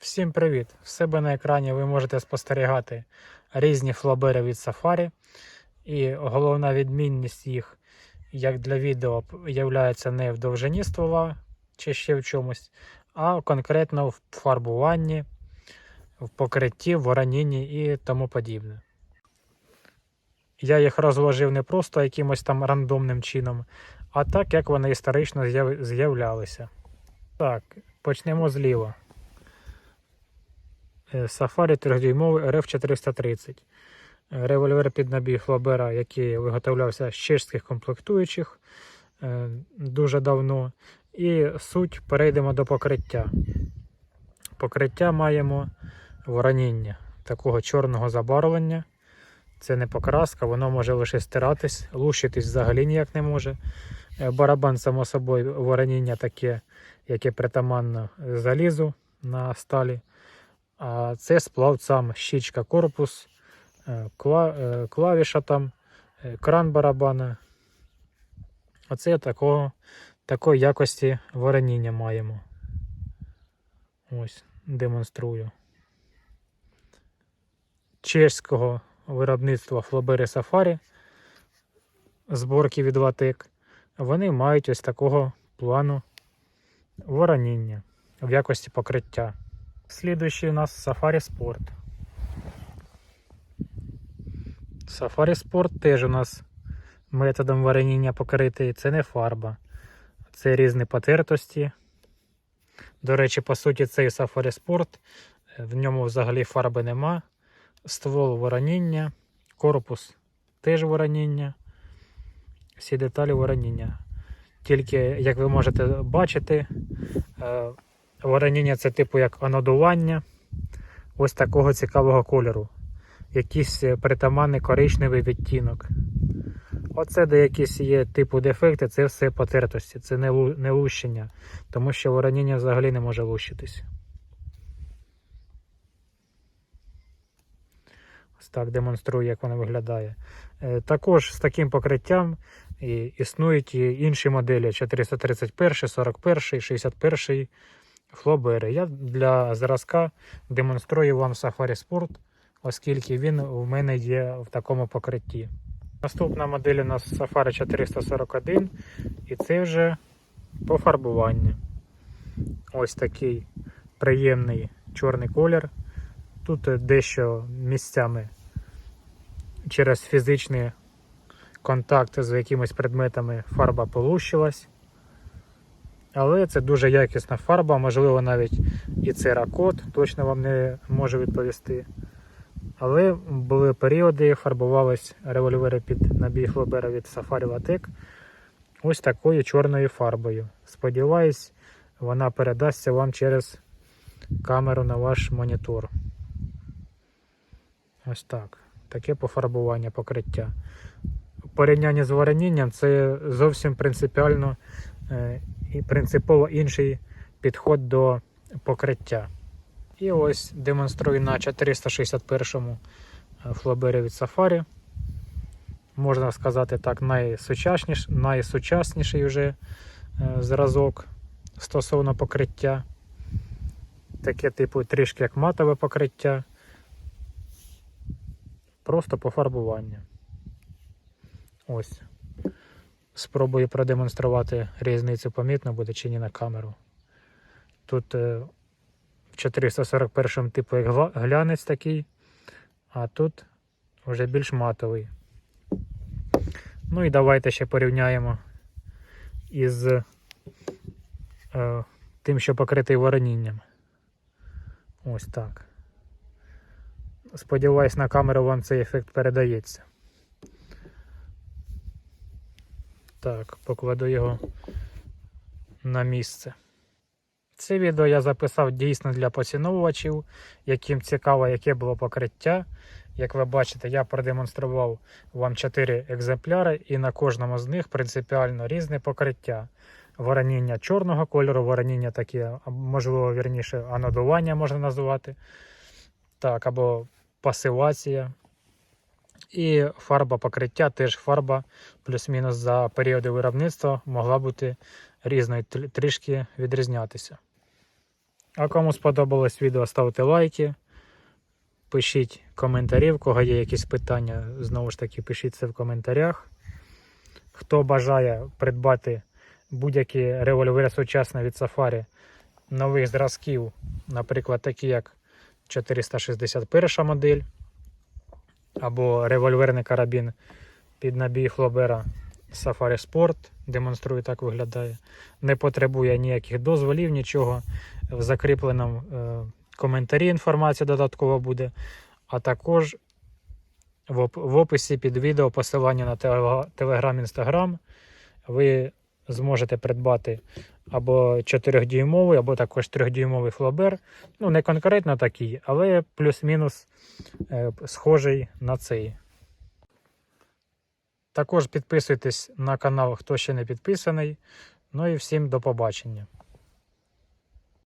Всім привіт! В себе на екрані ви можете спостерігати різні флобери від Safari. І головна відмінність їх, як для відео, являється не в довжині ствола чи ще в чомусь, а конкретно в фарбуванні, в покритті, в воронінні і тому подібне. Я їх розложив не просто якимось там рандомним чином, а так, як вони історично з'являлися. Так, почнемо зліва. Е, Safari 3-дюймовий RF430. Е, Револьвер під набій Флобера, який виготовлявся з чешських комплектуючих е, дуже давно. І суть перейдемо до покриття. Покриття маємо вороніння такого чорного забарвлення. Це не покраска, воно може лише стиратись, лущитись взагалі ніяк не може. Барабан, само собою, вороніння таке, яке притаманно залізу на сталі. А це сплав сам щічка корпус, е, е, клавіша там, е, кран барабана. Оце такого, такої якості вороніння маємо. Ось, демонструю. Чеського виробництва Флобери Safari зборки від Латек. Вони мають ось такого плану вороніння в якості покриття. Слідуючий у нас Safari Sport. Safari Sport теж у нас методом вареніння покритий. Це не фарба. Це різні потертості. До речі, по суті, цей Safari Sport. е, В ньому взагалі фарби нема. Ствол вороніння, корпус теж вороніння. Всі деталі вороніння. Тільки, як ви можете бачити, Вороніння це типу як анодування ось такого цікавого кольору. Якийсь е, притаманний коричневий відтінок. Оце де є типу дефекти, це все потертості, це не, не лущення, тому що вороніння взагалі не може лущитись. Ось так демонструю, як воно виглядає. Е, Також з таким покриттям існують і інші моделі 431, 41, 61 флобери. Я для зразка демонструю вам Safari Sport, оскільки він у мене є в такому покритті. Наступна модель у нас Safari 441, і це вже пофарбування. Ось такий приємний чорний колір. Тут дещо місцями через фізичний контакт з якимись предметами фарба полущилась. Але це дуже якісна фарба, можливо, навіть і церакот, точно вам не можу відповісти. Але були періоди, фарбувались револьвери під набій Флобера від Safari Latek ось такою чорною фарбою. Сподіваюсь, вона передасться вам через камеру на ваш монітор. Ось так. Таке пофарбування покриття. В порівнянні з воронінням це зовсім принципіально е, і принципово інший підход до покриття. І ось демонструю на 461-му флобері від Safari. Можна сказати так, найсучасніш, найсучасніший вже е, зразок стосовно покриття. Таке, типу, трішки як матове покриття. Просто пофарбування. Ось. Спробую продемонструвати різницю, помітно буде чи ні на камеру. Тут е, в 441 типу глянець такий, а тут вже більш матовий. Ну і давайте ще порівняємо із е, тим, що покритий воронінням. Ось так. Сподіваюсь, на камеру вам цей ефект передається. Так, покладу його на місце. Це відео я записав дійсно для поціновувачів, яким цікаво, яке було покриття. Як ви бачите, я продемонстрував вам 4 екземпляри, і на кожному з них принципіально різне покриття. Вороніння чорного кольору, вороніння таке, можливо, вірніше, анодування можна назвати. Так, або пасивація. І фарба покриття, теж фарба плюс-мінус за періоди виробництва могла бути різною, трішки відрізнятися. А кому сподобалось відео, ставте лайки. Пишіть коментарі, в кого є якісь питання, знову ж таки, пишіть це в коментарях. Хто бажає придбати будь-які револьвери сучасні від Safari нових зразків, наприклад, такі як 461 модель, або револьверний карабін під набій Флобера Safari Sport, демонструю, так виглядає. Не потребує ніяких дозволів, нічого. В закріпленому е, коментарі інформація додаткова буде. А також в, описі під відео посилання на Telegram, Instagram. Ви зможете придбати або 4-дюймовий, або також 3-дюймовий флобер. Ну, не конкретно такий, але плюс-мінус е, схожий на цей. Також підписуйтесь на канал, хто ще не підписаний. Ну і всім до побачення.